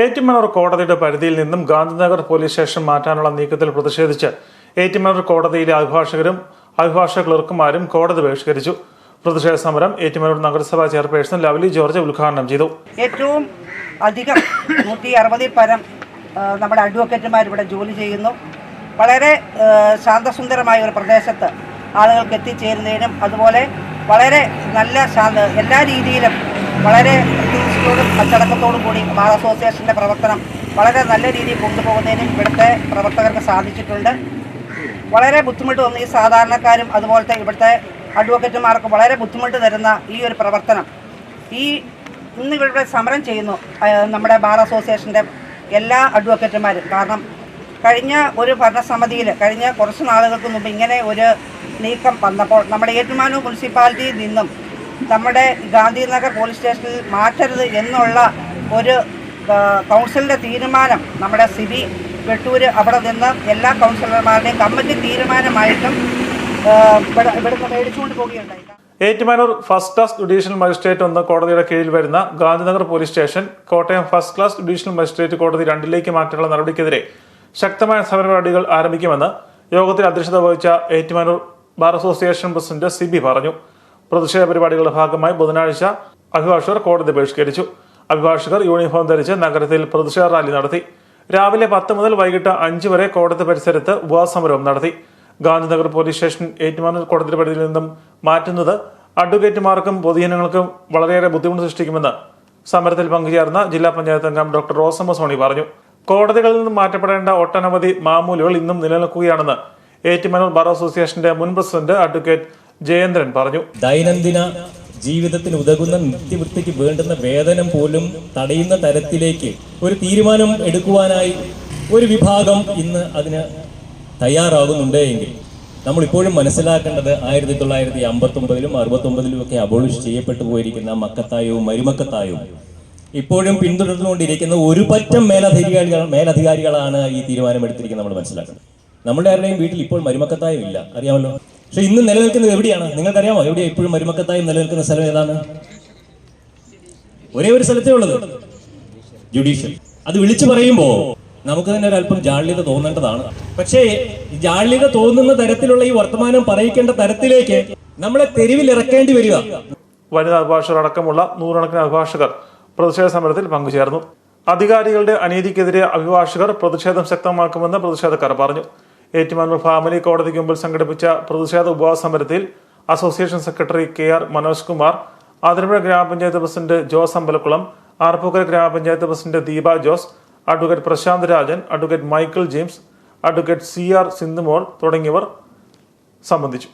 ഏറ്റുമാനൂർ കോടതിയുടെ പരിധിയിൽ നിന്നും ഗാന്ധിനഗർ പോലീസ് സ്റ്റേഷൻ മാറ്റാനുള്ള നീക്കത്തിൽ പ്രതിഷേധിച്ച് ഏറ്റുമാനൂർ കോടതിയിലെ അഭിഭാഷകരും അഭിഭാഷക ക്ലർക്കുമാരും കോടതി ബഹിഷ്കരിച്ചു. പ്രതിഷേധ സമരം ഏറ്റുമാനൂർ നഗരസഭാ ചെയർപേഴ്സൺ ലവ്ലി ജോർജ് ഉദ്ഘാടനം ചെയ്തു. ഏറ്റവും അധികം നൂറ്റി അറുപതിൽ പരം നമ്മുടെ അഡ്വക്കേറ്റുമാർ ഇവിടെ ജോലി ചെയ്യുന്നു. വളരെ ശാന്തസുന്ദരമായ ഒരു പ്രദേശത്ത് ആളുകൾക്ക് എത്തിച്ചേരുന്നതിനും അതുപോലെ വളരെ നല്ല ശാന്ത എല്ലാ രീതിയിലും വളരെ വൃത്തിയോടും അച്ചടക്കത്തോടും കൂടി ബാർ അസോസിയേഷന്റെ പ്രവർത്തനം വളരെ നല്ല രീതിയിൽ കൊണ്ടുപോകുന്നതിനും ഇവിടുത്തെ പ്രവർത്തകർക്ക് സാധിച്ചിട്ടുണ്ട്. വളരെ ബുദ്ധിമുട്ട് തോന്നി ഈ സാധാരണക്കാരും അതുപോലത്തെ ഇവിടുത്തെ അഡ്വക്കേറ്റുമാർക്ക് വളരെ ബുദ്ധിമുട്ട് തരുന്ന ഈ ഒരു പ്രവർത്തനം. ഈ ഇന്ന് ഇവിടെ സമരം ചെയ്യുന്നു നമ്മുടെ ബാർ അസോസിയേഷന്റെ എല്ലാ അഡ്വക്കേറ്റുമാരും. കാരണം കഴിഞ്ഞ ഒരു ഭരണസമിതിയിൽ കഴിഞ്ഞ കുറച്ച് നാളുകൾക്ക് മുമ്പ് ഇങ്ങനെ ഒരു നീക്കം വന്നപ്പോൾ നമ്മുടെ ഏറ്റുമാനൂർ മുനിസിപ്പാലിറ്റിയിൽ നിന്നും നമ്മുടെ ഗാന്ധിനഗർ പോലീസ് സ്റ്റേഷനിൽ മാറ്റരുത് എന്നുള്ള ഒരു കൗൺസിലിന്റെ തീരുമാനം നമ്മുടെ സിബി വെട്ടൂര് അവിടെ നിന്ന് എല്ലാ കൗൺസിലർമാരുടെയും കമ്മിറ്റി തീരുമാനമായിട്ടും ഇവിടുന്ന് മേടിച്ചുകൊണ്ട് പോവുകയുണ്ടായി. Ettumanoor first class judicial magistrate ഒന്ന് കോടതിയുടെ കീഴിൽ വരുന്ന Gandhinagar police station Kottayam first class judicial magistrate കോടതി രണ്ടിലേക്ക് മാറ്റാനുള്ള നടപടിക്കെതിരെ ശക്തമായ സമരപരിപാടികൾ ആരംഭിക്കുമെന്ന് യോഗത്തിൽ അധ്യക്ഷത വഹിച്ച Ettumanoor bar association president Sibi പറഞ്ഞു. പ്രതിഷേധ പരിപാടികളുടെ ഭാഗമായി ബുധനാഴ്ച അഭിഭാഷകർ കോടതി ബഹിഷ്കരിച്ചു. അഭിഭാഷകർ യൂണിഫോം ധരിച്ച് നഗരത്തിൽ പ്രതിഷേധ റാലി നടത്തി. രാവിലെ പത്ത് മുതൽ വൈകിട്ട് അഞ്ച് വരെ കോടതി പരിസരത്ത് ഉപവാസമരവും നടത്തി. ഗാന്ധിനഗർ പോലീസ് സ്റ്റേഷൻ ഏറ്റുമാനൂർ കോടതി പരിധിയിൽ നിന്നും മാറ്റുന്നത് അഡ്വക്കേറ്റുമാർക്കും പൊതുജനങ്ങൾക്കും വളരെയേറെ ബുദ്ധിമുട്ട് സൃഷ്ടിക്കുമെന്ന് സമരത്തിൽ പങ്കുചേർന്ന ജില്ലാ പഞ്ചായത്ത് അംഗം ഡോക്ടർ റോസമ്മ സോണി പറഞ്ഞു. കോടതികളിൽ നിന്നും മാറ്റപ്പെടേണ്ട ഒട്ടനവധി മാമൂലുകൾ ഇന്നും നിലനിൽക്കുകയാണെന്ന് ഏറ്റുമാനൂർ ബാർ അസോസിയേഷന്റെ മുൻ പ്രസിഡന്റ് അഡ്വക്കേറ്റ് ജയേന്ദ്രൻ പറഞ്ഞു. ദൈനംദിന ജീവിതത്തിന് ഉതകുന്ന നിത്യവൃത്തിക്ക് വേണ്ടുന്ന വേതനം പോലും തടയുന്ന തരത്തിലേക്ക് ഒരു തീരുമാനം എടുക്കുവാനായി ഒരു വിഭാഗം ഇന്ന് അതിന് തയ്യാറാകുന്നുണ്ട് എങ്കിൽ നമ്മളിപ്പോഴും മനസ്സിലാക്കേണ്ടത് ആയിരത്തി തൊള്ളായിരത്തി അമ്പത്തി ഒമ്പതിലും അറുപത്തി ഒമ്പതിലും ഒക്കെ അബോളിഷ് ചെയ്യപ്പെട്ടു പോയിരിക്കുന്ന മക്കത്തായവും മരുമക്കത്തായവും ഇപ്പോഴും പിന്തുടർന്നുകൊണ്ടിരിക്കുന്ന ഒരു പറ്റം മേലധികാരികൾ മേലധികാരികളാണ് ഈ തീരുമാനം എടുത്തിരിക്കുന്നത് നമ്മൾ മനസ്സിലാക്കുന്നത് നമ്മുടെ ആരുടെയും വീട്ടിൽ ഇപ്പോൾ മരുമക്കത്തായും ഇല്ല അറിയാമല്ലോ? പക്ഷെ ഇന്ന് നിലനിൽക്കുന്നത് എവിടെയാണ്? നിങ്ങൾക്കറിയാമോ? എവിടെയാണ് ഇപ്പോഴും മരുമക്കത്തായി നിലനിൽക്കുന്ന സ്ഥലം ഏതാണ്? ഒരേ ഒരു സ്ഥലത്തേ ഉള്ളത്. ജുഡീഷ്യൽ അത് വിളിച്ചു പറയുമ്പോൾ നമുക്ക് തന്നെ ഒരല്പം ജാള്യത തോന്നേണ്ടതാണ്. പക്ഷേ ജാള്യത തോന്നുന്ന തരത്തിലുള്ള ഈ വർത്തമാനം പറയിക്കേണ്ട തരത്തിലേക്ക് നമ്മളെ തെരുവിൽ ഇറക്കേണ്ടി വരിക. വനിതാ അഭിഭാഷകർ അടക്കമുള്ള നൂറുകണക്കിന് അഭിഭാഷകർ പ്രതിഷേധ സമരത്തിൽ പങ്കുചേർന്നു. അധികാരികളുടെ അനീതിക്കെതിരെ അഭിഭാഷകർ പ്രതിഷേധം ശക്തമാക്കുമെന്ന് പ്രതിഷേധക്കാർ പറഞ്ഞു. ഏറ്റുമാനൂർ ഫാമിലി കോടതിക്ക് മുമ്പിൽ സംഘടിപ്പിച്ച പ്രതിഷേധ ഉപവാസ സമരത്തിൽ association secretary K R Manoj Kumar Athirampuzha ഗ്രാമപഞ്ചായത്ത് പ്രസിഡന്റ് ജോസ് അമ്പലക്കുളം ആർപ്പൂക്കര ഗ്രാമപഞ്ചായത്ത് president Deepa Jose advocate Prashanth Rajan advocate Michael James advocate C R Sindhumol തുടങ്ങിയവർ സംബന്ധിച്ചു.